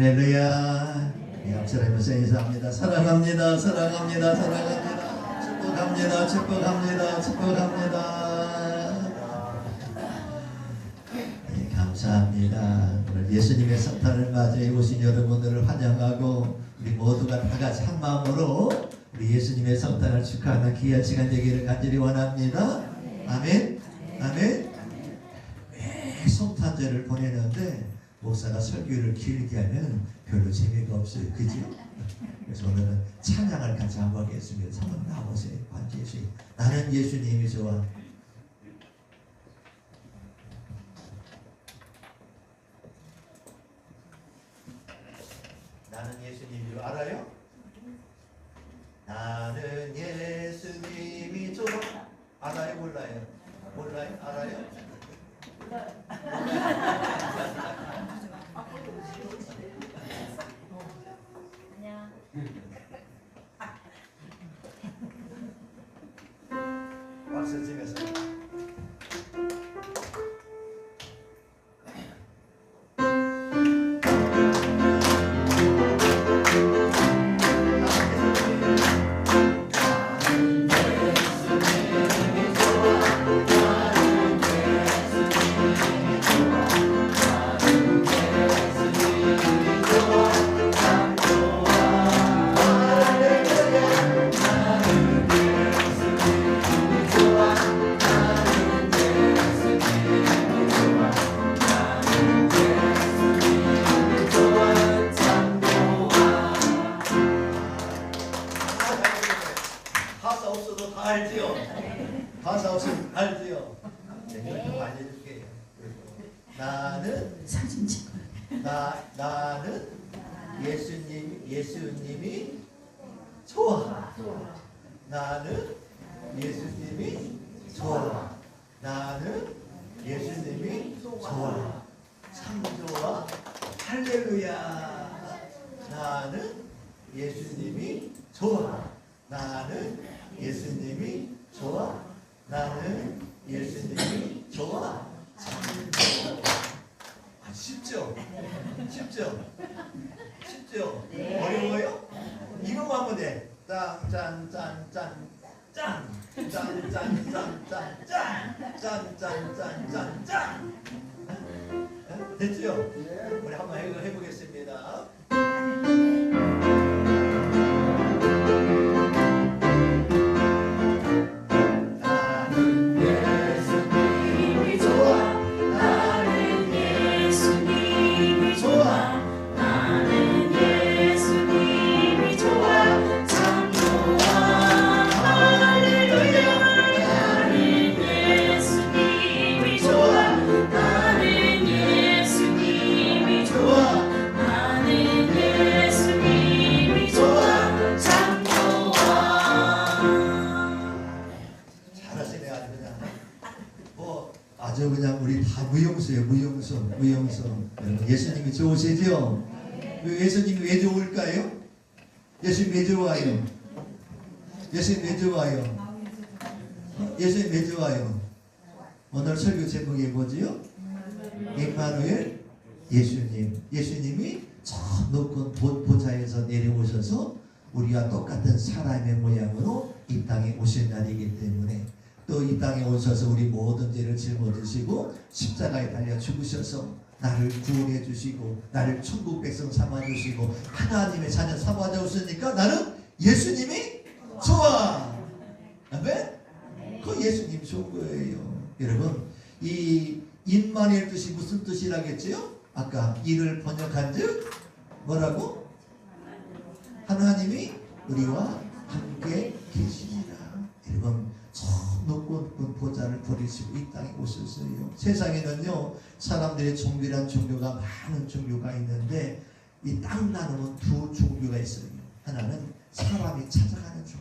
할렐루야. 네, 앞서라면서 인사합니다. 사랑합니다. 사랑합니다. 사랑합니다. 축복합니다. 축복합니다. 축복합니다. 네, 감사합니다. 오늘 예수님의 성탄을 맞이해 오신 여러분들을 환영하고 우리 모두가 다 같이 한 마음으로 우리 예수님의 성탄을 축하하는 귀한 시간 되기를 간절히 원합니다. 아멘. 아멘. 매 성탄절을 보내는데 목사가 설교를 길게 하면 별로 재미가 없어요. 그죠? 그래서 오늘은 찬양을 같이 한번 하겠습니다. 한번 나오세요. 관계시 나는 예수님이 좋아. 나는 예수님이 좋아. 알아요? 나는 예수님이 좋아. 알아요? 몰라요? 몰라요? 알아요? 박수 가사 없어도 다 알지요? 가사 없으면 알지요? 네, 이렇게 많이 해줄게요. 나는 사진 찍어. 나 나는 예수님 예수님이 좋아. 나는 예수님이 좋아. 나는 예수님이 좋아. 참 좋아. 할렐루야. 나는 예수님이 좋아. 나는 예수님이 좋아. 나는 예수님이 좋아. 아, 쉽죠? 쉽죠? 쉽죠? 어려워요? 이거만 하면 돼. 짠, 짠, 짠, 짠, 짠. 짠, 짠, 짠, 짠, 짠. 짠, 짠, 짠, 짠, 짠. 어? 됐죠? 우리 한번 해, 해보겠습니다. 무용수예요 무용수 무용수 여러분 예수님이 좋으시죠? 왜 예수님이 왜 좋을까요? 예수님 왜 좋아요? 예수님 왜 좋아요? 어? 예수님 왜 좋아요? 오늘 설교 제목이 뭐지요? 임마누엘 예수님 예수님이 저 높은 보- 보좌에서 내려오셔서 우리와 똑같은 사람의 모양으로 이 땅에 오신 날이기 때문에 또 이 땅에 오셔서 우리 모든 죄를 짊어지시고 십자가에 달려 죽으셔서 나를 구원해 주시고 나를 천국 백성 삼아 주시고 하나님의 자녀 삼아 주시니까 나는 예수님이 좋아. 아멘. 그 예수님 좋은 거예요. 여러분 이 인만의 뜻이 무슨 뜻이라겠지요? 아까 이를 번역한즉 뭐라고? 하나님이 우리와 함께 계시니라. 높은 보좌를 버리시고 이 땅에 오셨어요. 세상에는요 사람들의 종교란 종교가 많은 종교가 있는데 이 땅 나누는 두 종교가 있어요. 하나는 사람이 찾아가는 종교.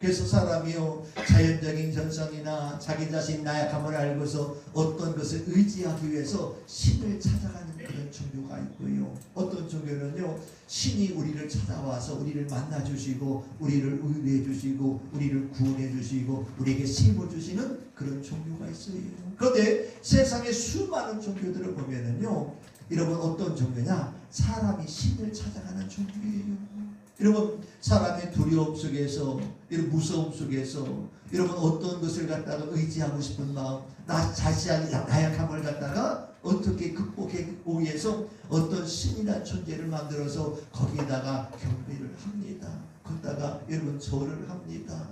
그래서 사람이요 자연적인 현상이나 자기 자신 나약함을 알고서 어떤 것을 의지하기 위해서 신을 찾아가는 그런 종교가 있고요. 어떤 종교는요 신이 우리를 찾아와서 우리를 만나 주시고 우리를 의뢰해 주시고 우리를 구원해 주시고 우리에게 힘을 주시는 그런 종교가 있어요. 그런데 세상의 수많은 종교들을 보면은요 여러분 어떤 종교냐 사람이 신을 찾아가는 종교예요. 여러분 사람의 두려움 속에서 이런 무서움 속에서 여러분 어떤 것을 갖다가 의지하고 싶은 마음 나 자신의 나약함을 갖다가 어떻게 극복하기 위해서 어떤 신이나 존재를 만들어서 거기에다가 경배를 합니다. 거기다가 여러분 절을 합니다.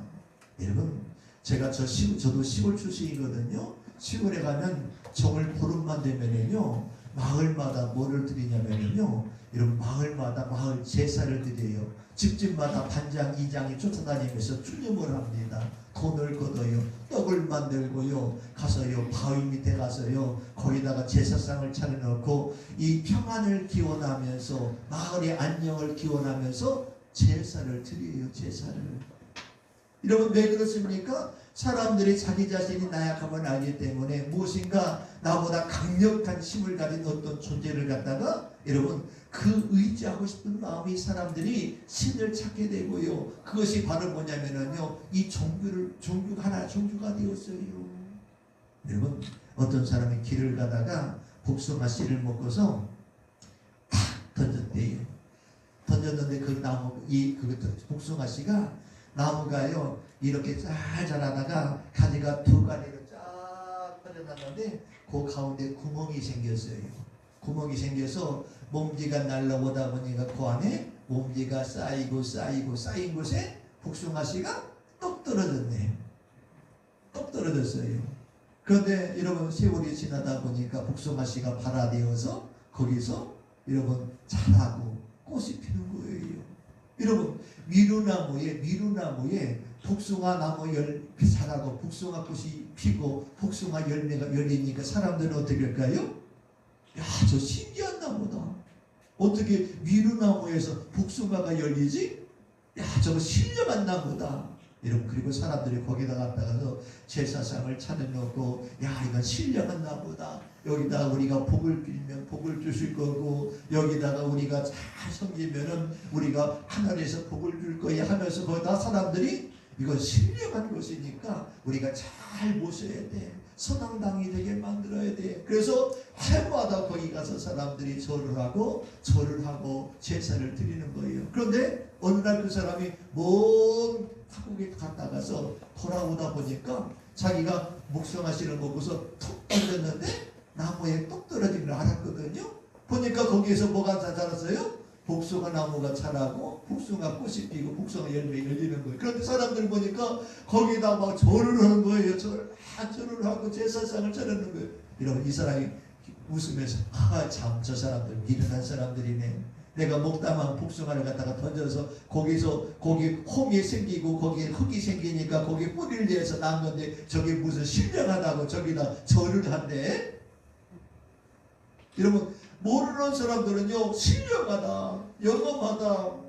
여러분 제가 저 시, 저도 시골 출신이거든요. 시골에 가면 정월 보름만 되면은요 마을마다 뭐를 드리냐면요 여러분 마을마다 마을 제사를 드려요. 집집마다 반장 이장이 쫓아다니면서 추념을 합니다. 돈을 걷어요. 떡을 만들고요. 가서요. 바위 밑에 가서요. 거기다가 제사상을 차려놓고 이 평안을 기원하면서 마을의 안녕을 기원하면서 제사를 드려요. 제사를. 여러분 왜 그렇습니까? 사람들이 자기 자신이 나약함을 알기 때문에 무엇인가 나보다 강력한 힘을 가진 어떤 존재를 갖다가 여러분 그 의지하고 싶은 마음이 사람들이 신을 찾게 되고요. 그것이 바로 뭐냐면은요. 이 종교를 종교 하나 종교가 되었어요. 여러분 어떤 사람이 길을 가다가 복숭아 씨를 먹고서 탁 던졌대요. 던졌는데 그 나무 이 그 복숭아 씨가 나무가요 이렇게 잘 자라다가 가지가 두 가지로 쫙 뻗어났는데 그 가운데 구멍이 생겼어요. 구멍이 생겨서 먼지가 날라오다 보니까 그 안에 먼지가 쌓이고 쌓이고 쌓인 곳에 복숭아 씨가 똑 떨어졌네. 똑 떨어졌어요. 그런데 여러분 세월이 지나다 보니까 복숭아 씨가 발아되어서 거기서 여러분 자라고 꽃이 피는 거예요. 여러분 미루나무에 미루나무에 복숭아 나무 열 자라고 복숭아 꽃이 피고 복숭아 열매가 열리니까 사람들은 어떻게 할까요? 야, 저 신기한 나무다. 어떻게 미루나무에서 복숭아가 열리지? 야, 저거 신령한 나무다. 여러분 그리고 사람들이 거기다 갖다가서 제사상을 차려놓고 야 이건 신령한 나무다 여기다가 우리가 복을 빌면 복을 주실 거고 여기다가 우리가 잘 섬기면은 우리가 하늘에서 복을 줄 거야 하면서 거기다 사람들이 이건 신령한 것이니까 우리가 잘 모셔야 돼 선왕당이 되게 만들어야 돼 그래서 해마다 거기 가서 사람들이 절을 하고 절을 하고 제사를 드리는 거예요 그런데 어느 날 그 사람이 먼 타국에 갔다 가서 돌아오다 보니까 자기가 목성아 씨를 먹고서 툭 던졌는데 나무에 똑 떨어진 걸 알았거든요. 보니까 거기에서 뭐가 다 자랐어요? 복숭아 나무가 자라고 복숭아 꽃이 피고 복숭아 열매 열리는 거예요. 그런데 사람들 보니까 거기다 막 절을 하는 거예요. 절, 아, 절을 하고 제사상을 차리는 거예요. 이러면 이 사람이 웃으면서 아 참 저 사람들 미련한 사람들이네. 내가 먹다만 복숭아를 갖다가 던져서 거기서 거기 홈이 생기고 거기에 흙이 생기니까 거기 뿌리를 내서 난 건데 저게 무슨 신령하다고 저기다 절을 한대. 여러분 모르는 사람들은요 신령하다 영험하다.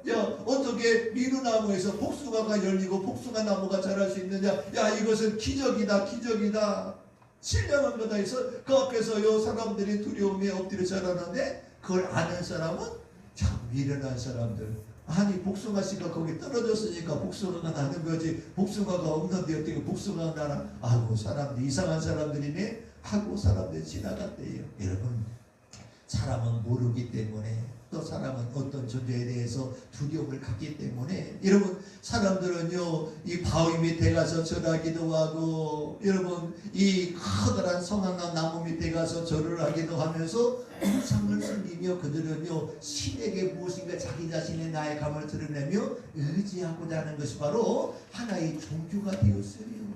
야 어떻게 미루나무에서 복숭아가 열리고 복숭아 나무가 자랄 수 있느냐? 야 이것은 기적이다 기적이다. 신령한 거다 해서 그 앞에서요 사람들이 두려움에 엎드려 자라는데 그걸 아는 사람은 참 미련한 사람들. 아니 복숭아 씨가 거기 떨어졌으니까 복숭아가 나는 거지. 복숭아가 없는데 어떻게 복숭아가 나나? 아이고 사람들 이상한 사람들이네. 하고 사람들이 지나갔대요. 여러분 사람은 모르기 때문에 또 사람은 어떤 존재에 대해서 두려움을 갖기 때문에 여러분 사람들은요 이 바위 밑에 가서 절하기도 하고 여러분 이 커다란 성황강 나무 밑에 가서 절을 하기도 하면서 우상을 섬기며 그들은요 신에게 무엇인가 자기 자신의 나의 감을 드러내며 의지하고자 하는 것이 바로 하나의 종교가 되었어요.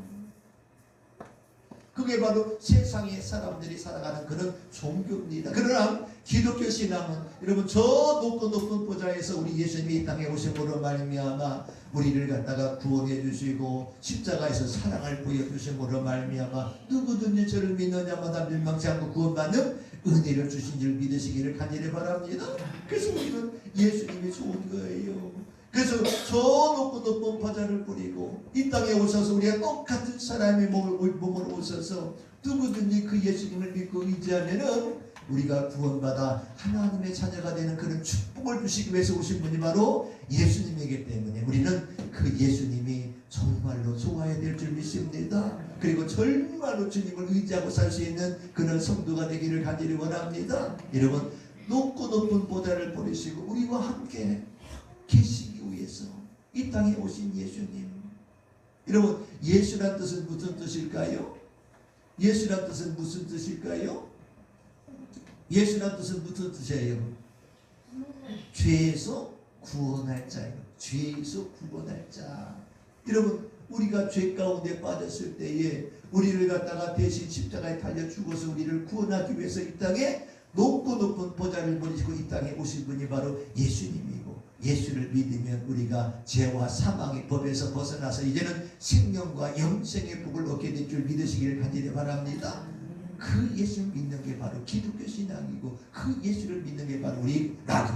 그게 바로 세상의 사람들이 살아가는 그런 종교입니다. 그러나 기독교 신앙은 여러분 저 높고 높은 보좌에서 우리 예수님이 이 땅에 오심으로 말미암아 우리를 갖다가 구원해 주시고 십자가에서 사랑을 보여 주심으로 말미암아 누구든지 저를 믿느냐마다 멸망치 않고 구원받는 은혜를 주신 줄 믿으시기를 간절히 바랍니다. 그래서 우리는 예수님이 좋은 거예요. 그래서 저 높고 높은 바다를 뿌리고 이 땅에 오셔서 우리가 똑같은 사람의 몸을, 몸으로 오셔서 누구든지 그 예수님을 믿고 의지하면은 우리가 구원받아 하나님의 자녀가 되는 그런 축복을 주시기 위해서 오신 분이 바로 예수님이기 때문에 우리는 그 예수님이 정말로 좋아야 될 줄 믿습니다. 그리고 정말로 주님을 의지하고 살 수 있는 그런 성도가 되기를 간절히 원합니다. 여러분 높고 높은 보좌를 버리시고 우리와 함께 계시기 위해서 이 땅에 오신 예수님. 여러분 예수란 뜻은 무슨 뜻일까요? 예수란 뜻은 무슨 뜻일까요? 예수란 뜻은 무슨 뜻이에요? 죄에서 구원할 자예요. 죄에서 구원할 자. 여러분 우리가 죄 가운데 빠졌을 때에 우리를 갖다가 대신 십자가에 달려 죽어서 우리를 구원하기 위해서 이 땅에 높고 높은 보좌를 버리시고 이 땅에 오신 분이 바로 예수님이고 예수를 믿으면 우리가 죄와 사망의 법에서 벗어나서 이제는 생명과 영생의 복을 얻게 될 줄 믿으시기를 간절히 바랍니다. 그 예수 믿는 게 바로 기독교 신앙이고 그 예수를 믿는 게 바로 우리 나도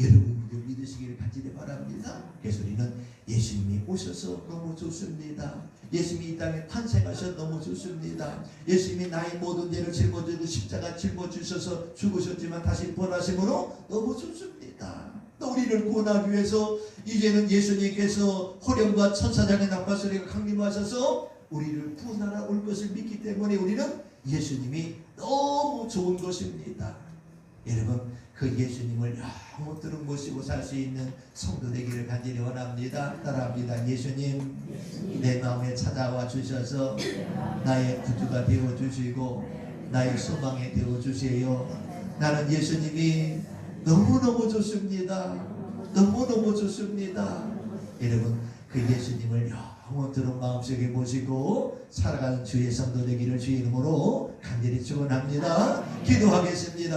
여러분도 믿으시기를 간절히 바랍니다. 그래서 우리는 예수님이 오셔서 너무 좋습니다. 예수님이 이 땅에 탄생하셔 너무 좋습니다. 예수님이 나의 모든 죄를 짊어지고 십자가 짊어지셔서 죽으셨지만 다시 부활하심으로 너무 좋습니다. 또 우리를 구원하기 위해서 이제는 예수님께서 호령과 천사장의 나팔소리가 강림하셔서 우리를 구원하러 올 것을 믿기 때문에 우리는 예수님이 너무 좋은 것입니다. 여러분 그 예수님을 영원토록 모시고 살 수 있는 성도 되기를 간절히 원합니다. 따라합니다. 예수님 내 마음에 찾아와 주셔서 나의 구주가 되어 주시고 나의 소망이 되어 주세요. 나는 예수님이 너무너무 좋습니다. 너무너무 좋습니다. 여러분 그 예수님을 영원토록 마음속에 모시고 살아가는 주의 성도 되기를 주의 이름으로 간절히 축원합니다. 기도하겠습니다.